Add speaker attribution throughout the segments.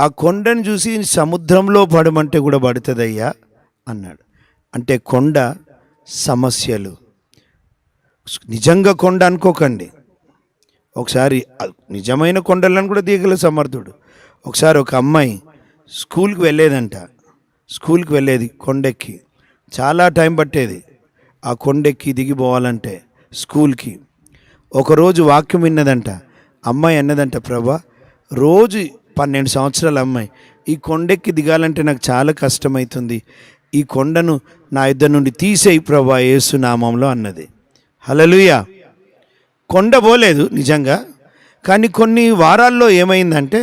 Speaker 1: ఆ కొండను చూసి సముద్రంలో పడమంటే కూడా పడుతుందయ్యా అన్నాడు. అంటే కొండ సమస్యలు. నిజంగా కొండ అనుకోకండి. ఒకసారి నిజమైన కొండలను కూడా దిగల సమర్థుడు. ఒకసారి ఒక అమ్మాయి స్కూల్కి వెళ్ళేదంట. స్కూల్కి వెళ్ళేది కొండెక్కి. చాలా టైం పట్టేది ఆ కొండెక్కి దిగిపోవాలంటే స్కూల్కి. ఒకరోజు వాక్యం విన్నదంట. అమ్మాయి అన్నదంట ప్రభా రోజు పన్నెండు సంవత్సరాల అమ్మాయి. ఈ కొండెక్కి దిగాలంటే నాకు చాలా కష్టమవుతుంది ఈ కొండను నా ఇద్దరు నుండి తీసేయి ప్రభా యేసు నామంలో అన్నది. హలలుయా కొండ పోలేదు నిజంగా. కానీ కొన్ని వారాల్లో ఏమైందంటే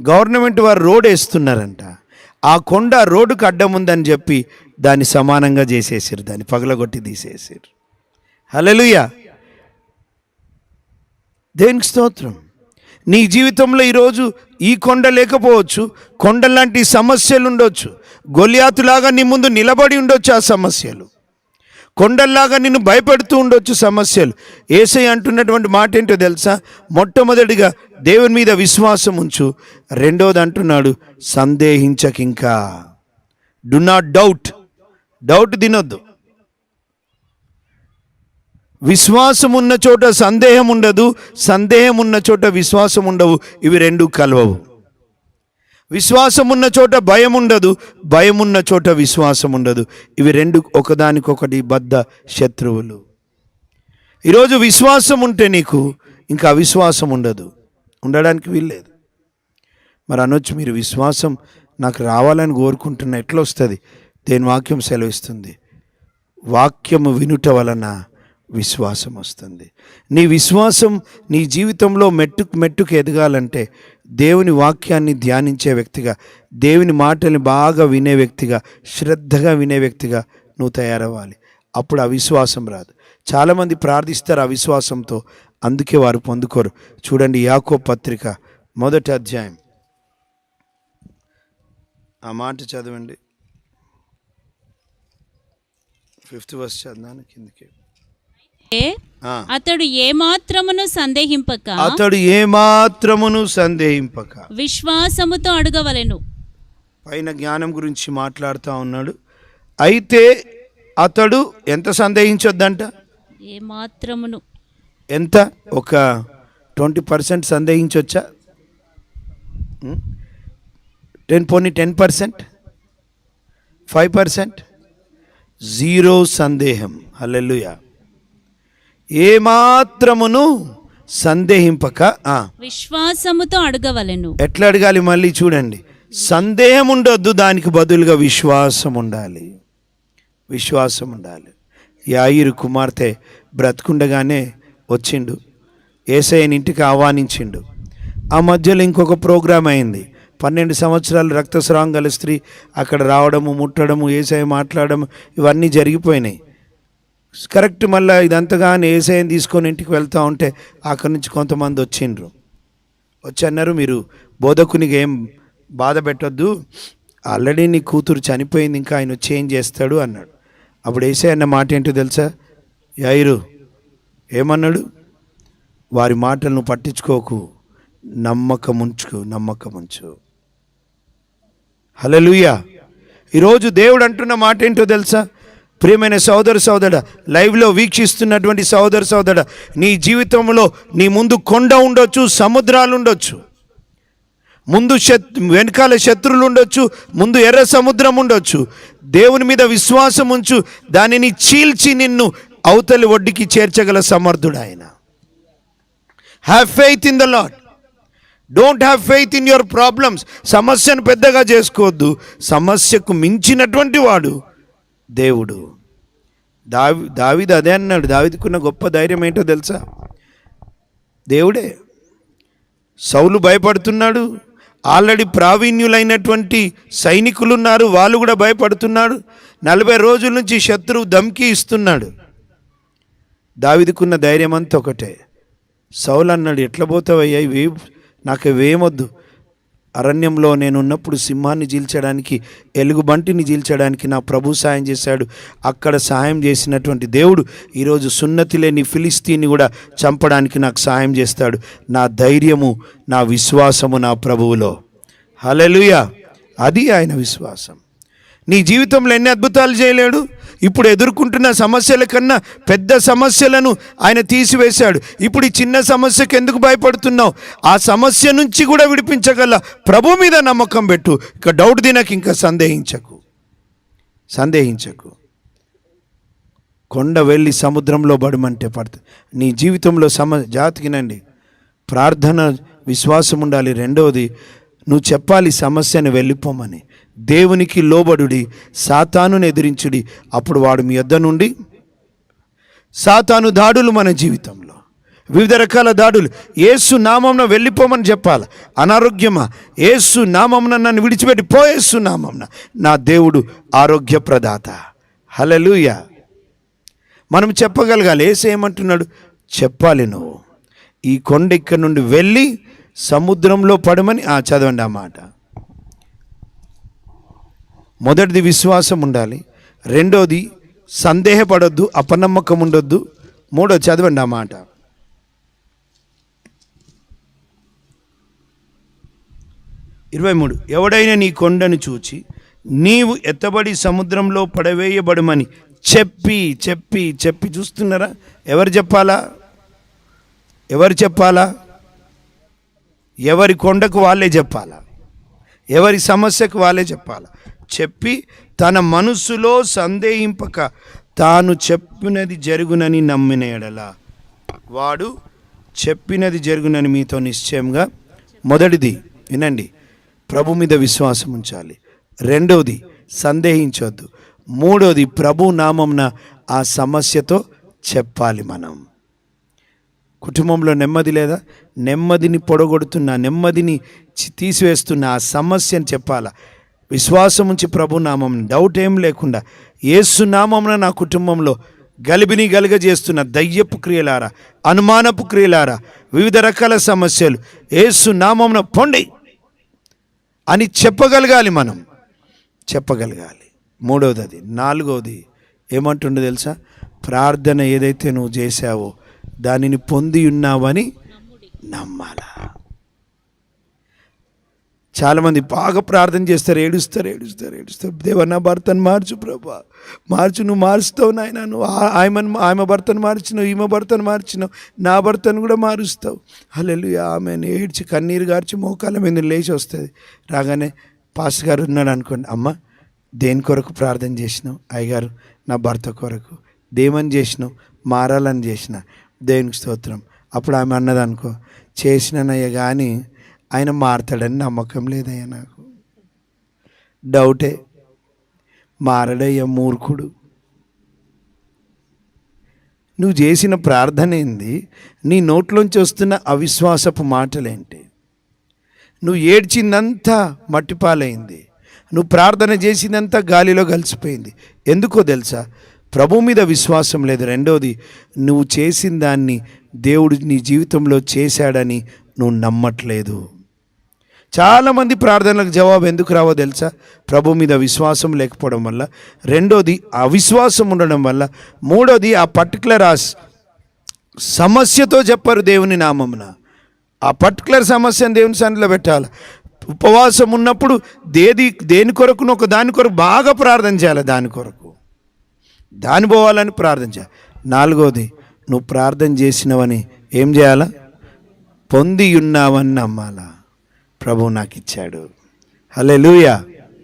Speaker 1: గవర్నమెంట్ వారు రోడ్ వేస్తున్నారంట. ఆ కొండ రోడ్డుకు అడ్డం ఉందని చెప్పి దాన్ని సమానంగా చేసేసారు దాన్ని పగలగొట్టి తీసేసారు హలలుయా దేనికి స్తోత్రం. నీ జీవితంలో ఈరోజు ఈ కొండ లేకపోవచ్చు కొండ లాంటి సమస్యలు ఉండొచ్చు. గొలియాతులాగా నీ ముందు నిలబడి ఉండొచ్చు ఆ సమస్యలు. కొండల్లాగా నిన్ను భయపెడుతూ ఉండొచ్చు సమస్యలు. ఏసై అంటున్నటువంటి మాట ఏంటో తెలుసా? మొట్టమొదటిగా దేవుని మీద విశ్వాసం ఉంచు. రెండోది అంటున్నాడు సందేహించకింకా. డు నాట్ డౌట్ డౌట్ తినొద్దు. విశ్వాసం ఉన్న చోట సందేహం ఉండదు సందేహం ఉన్న చోట విశ్వాసం ఉండవు ఇవి రెండు కలవవు. విశ్వాసం ఉన్న చోట భయం ఉండదు భయం ఉన్న చోట విశ్వాసం ఉండదు ఇవి రెండు ఒకదానికొకటి బద్ద శత్రువులు. ఈరోజు విశ్వాసం ఉంటే నీకు ఇంకా అవిశ్వాసం ఉండదు ఉండడానికి వీల్లేదు. మరి అనొచ్చు మీరు విశ్వాసం నాకు రావాలని కోరుకుంటున్న ఎట్లా వస్తుంది దేని వాక్యం సెలవిస్తుంది? వాక్యము వినుట వలన విశ్వాసం వస్తుంది. నీ విశ్వాసం నీ జీవితంలో మెట్టుకు మెట్టుకు ఎదగాలంటే దేవుని వాక్యాన్ని ధ్యానించే వ్యక్తిగా దేవుని మాటల్ని బాగా వినే వ్యక్తిగా శ్రద్ధగా వినే వ్యక్తిగా నువ్వు తయారవ్వాలి. అప్పుడు అవిశ్వాసం రాదు. చాలామంది ప్రార్థిస్తారు అవిశ్వాసంతో అందుకే వారు పొందుకోరు. చూడండి యాకో పత్రిక మొదటి అధ్యాయం. ఆ మాట చదవండి. ఫిఫ్త్ వర్స్ చదివాను కిందకి.
Speaker 2: అతడు ఏమాత్రమును సందేహింపక?
Speaker 1: అతడు ఏమాత్రమును సందేహింపక.
Speaker 2: విశ్వాసముతో అడగవలెను.
Speaker 1: పైన జ్ఞానం గురించి మాట్లాడుతూ ఉన్నాడు. అయితే అతడు ఎంత సందేహించొద్దంట?
Speaker 2: ఏమాత్రమును.
Speaker 1: ఎంత? ఒక ట్వంటీ పర్సెంట్ సందేహించవచ్చా టెన్ పోనీ ten percent? Five percent? Zero సందేహం. హల్లెలూయా. ఏమాత్రమును సందేహింపక
Speaker 2: విశ్వాసముతో అడగవలెను.
Speaker 1: ఎట్లా అడగాలి మళ్ళీ చూడండి. సందేహం ఉండొద్దు దానికి బదులుగా విశ్వాసం ఉండాలి విశ్వాసం ఉండాలి యాయిరు కుమార్తె బ్రతుకుండగానే వచ్చిండు. ఏసఐని ఇంటికి ఆహ్వానించిండు. ఆ మధ్యలో ఇంకొక ప్రోగ్రాం అయింది. పన్నెండు సంవత్సరాలు రక్తస్రావం గల స్త్రీ అక్కడ రావడము ముట్టడము ఏసఐ మాట్లాడము ఇవన్నీ జరిగిపోయినాయి. కరెక్ట్ మళ్ళీ ఇదంతగానే ఏసఐని తీసుకొని ఇంటికి వెళ్తూ ఉంటే అక్కడి నుంచి కొంతమంది వచ్చిండ్రు. వచ్చి అన్నారు మీరు బోధకునికి ఏం బాధ పెట్టొద్దు. ఆల్రెడీ నీ కూతురు చనిపోయింది ఇంకా ఆయన వచ్చి ఏం చేస్తాడు అన్నాడు. అప్పుడు వేసే అన్న మాట ఏంటో తెలుసా? యాయిరు ఏమన్నాడు? వారి మాటలను పట్టించుకోకు నమ్మకం ఉంచుకు నమ్మకం ఉంచు హలలుయా ఈరోజు దేవుడు అంటున్న మాట ఏంటో తెలుసా? ప్రియమైన సోదర సోదరుడ లైవ్లో వీక్షిస్తున్నటువంటి సోదర సోదరుడ నీ జీవితంలో నీ ముందు కొండ ఉండొచ్చు సముద్రాలు ఉండొచ్చు. ముందు శత్ వెనకాల శత్రులు ఉండొచ్చు ముందు ఎర్ర సముద్రం ఉండొచ్చు. దేవుని మీద విశ్వాసం ఉంచు దానిని చీల్చి నిన్ను అవతలి ఒడ్డుకి చేర్చగల సమర్థుడు ఆయన have faith in the lord don't have faith in your problems సమస్యను పెద్దగా చేసుకోవద్దు. సమస్యకు మించినటువంటి వాడు దేవుడు. దావి దావిది అదే అన్నాడు. దావిదికున్న గొప్ప ధైర్యం ఏంటో తెలుసా? దేవుడే సౌలు భయపడుతున్నాడు. ఆల్రెడీ ప్రావీణ్యులైనటువంటి సైనికులు ఉన్నారు వాళ్ళు కూడా భయపడుతున్నాడు. నలభై రోజుల నుంచి శత్రువు ధమ్కి ఇస్తున్నాడు. దావిదికున్న ధైర్యం అంతా ఒకటే. సౌలు అన్నాడు ఎట్లా పోతావయ్యా? ఇవి నాకు ఇవేమొద్దు అరణ్యంలో నేను ఉన్నప్పుడు సింహాన్ని జీల్చడానికి ఎలుగుబంటిని జీల్చడానికి నా ప్రభు సాయం చేశాడు. అక్కడ సాయం చేసినటువంటి దేవుడు ఈరోజు సున్నతి లేని ఫిలిస్తీన్ని కూడా చంపడానికి నాకు సాయం చేస్తాడు. నా ధైర్యము నా విశ్వాసము నా ప్రభువులో. హలలుయ అది ఆయన విశ్వాసం. నీ జీవితంలో ఎన్ని అద్భుతాలు చేయలేడు? ఇప్పుడు ఎదుర్కొంటున్న సమస్యల కన్నా పెద్ద సమస్యలను ఆయన తీసివేశాడు. ఇప్పుడు ఈ చిన్న సమస్యకు ఎందుకు భయపడుతున్నావు? ఆ సమస్య నుంచి కూడా విడిపించగల ప్రభు మీద నమ్మకం పెట్టు. ఇక డౌట్ దినకు ఇంకా సందేహించకు. సందేహించకు. కొండ వెళ్ళి సముద్రంలో పడమంటే పడుతుంది. నీ జీవితంలో సమ జాతికినండి ప్రార్థన విశ్వాసం ఉండాలి. రెండవది నువ్వు చెప్పాలి సమస్యను వెళ్ళిపోమని. దేవునికి లోబడుడి సాతానుని ఎదిరించుడి. అప్పుడు వాడు మీ యొద్ద నుండి సాతాను దాడులు మన జీవితంలో. వివిధ రకాల దాడులు. ఏసు నామంన వెళ్ళిపోమని చెప్పాలి. అనారోగ్యమా? ఏసు నామంన నన్ను విడిచిపెట్టి పోయేసు నామంన నా దేవుడు ఆరోగ్య ప్రదాత. హలలుయ మనం చెప్పగలగాలి. ఏసు ఏమంటున్నాడు? చెప్పాలి నువ్వు. ఈ కొండ ఇక్కడి నుండి వెళ్ళి సముద్రంలో పడమని ఆ చదవండి ఆ మాట. మొదటిది విశ్వాసం ఉండాలి. రెండోది సందేహపడొద్దు అపనమ్మకం ఉండొద్దు మూడో చదవండి ఆ మాట. ఇరవై మూడు. ఎవడైనా నీ కొండను చూచి నీవు ఎత్తబడి సముద్రంలో పడవేయబడమని చెప్పి చెప్పి చెప్పి చూస్తున్నారా? ఎవరు చెప్పాలా? ఎవరు చెప్పాలా? ఎవరి కొండకు వాళ్ళే చెప్పాల? ఎవరి సమస్యకు వాళ్ళే చెప్పాల? చెప్పి తన మనసులో సందేహింపక తాను చెప్పినది జరుగునని నమ్మిన ఎడల వాడు చెప్పినది జరుగునని మీతో నిశ్చయంగా మొదటిది వినండి. ప్రభు మీద విశ్వాసం ఉంచాలి. రెండవది సందేహించవద్దు మూడవది ప్రభు నామంన ఆ సమస్యతో చెప్పాలి మనం. కుటుంబంలో నెమ్మది లేదా? నెమ్మదిని పొడగొడుతున్న నెమ్మదిని తీసివేస్తున్న ఆ సమస్యని చెప్పాలా? విశ్వాసం ఉంచి ప్రభు నామం డౌట్ ఏం లేకుండా ఏసు నామంన నా కుటుంబంలో గలిబిని గలిగజేస్తున్న దయ్యపు క్రియలారా అనుమానపు క్రియలారా వివిధ రకాల సమస్యలు ఏసు నామంన పొండి అని చెప్పగలగాలి మనం. చెప్పగలగాలి. మూడవది అది నాలుగవది ఏమంటుండో తెలుసా? ప్రార్థన ఏదైతే నువ్వు చేశావో దానిని పొంది ఉన్నావని నమ్మాలా. చాలామంది బాగా ప్రార్థన చేస్తారు ఏడుస్తారు ఏడుస్తారు ఏడుస్తారు. దేవ నా భర్తను మార్చు ప్రభా. మార్చు నువ్వు మారుస్తావు నాయన. నువ్వు ఆ- ఆయమను ఆమె భర్తను మార్చినావు ఈమె భర్తను మార్చినావు. నా భర్తను కూడా మారుస్తావు. హల్లెలు ఆమె ఏడ్చి కన్నీరు గార్చి మోకాల మీద లేచి వస్తుంది. రాగానే పాస్ గారు ఉన్నాడు అనుకోండి అమ్మ దేని కొరకు ప్రార్థన చేసినావు? అయ్యగారు నా భర్త కొరకు. దేమని చేసినావు? మారాలని చేసిన. దేవునికి స్తోత్రం. అప్పుడు ఆమె అన్నది అనుకో చేసిననయ్య కానీ ఆయన మారతాడని నమ్మకం లేదయ్యా నాకు. డౌటే. మారడయ్య మూర్ఖుడు. నువ్వు చేసిన ప్రార్థన ఏంది? నీ నోట్లోంచి వస్తున్న అవిశ్వాసపు మాటలేంటి? నువ్వు ఏడ్చిందంతా మట్టిపాలైంది. నువ్వు ప్రార్థన చేసిందంతా గాలిలో కలిసిపోయింది. ఎందుకో తెలుసా? ప్రభు మీద విశ్వాసం లేదు. రెండోది నువ్వు చేసిన దాన్ని దేవుడు నీ జీవితంలో చేశాడని నువ్వు నమ్మట్లేదు. చాలామంది ప్రార్థనలకు జవాబు ఎందుకు రావో తెలుసా? ప్రభు మీద విశ్వాసం లేకపోవడం వల్ల. రెండోది అవిశ్వాసం ఉండడం వల్ల. మూడోది ఆ పర్టికులర్ ఆ సమస్యతో చెప్పరు దేవుని నామమున. ఆ పర్టికులర్ సమస్యను దేవుని సన్నిధిలో పెట్టాలి. ఉపవాసం ఉన్నప్పుడు దేది దేని కొరకును ఒక దాని కొరకు బాగా ప్రార్థన చేయాలి దాని కొరకు. దాని పోవాలని ప్రార్థన చేయాలి. నాలుగోది నువ్వు ప్రార్థన చేసినవని ఏం చేయాలా? పొంది ఉన్నావని నమ్మాలా? ప్రభు నాకు ఇచ్చాడు హలే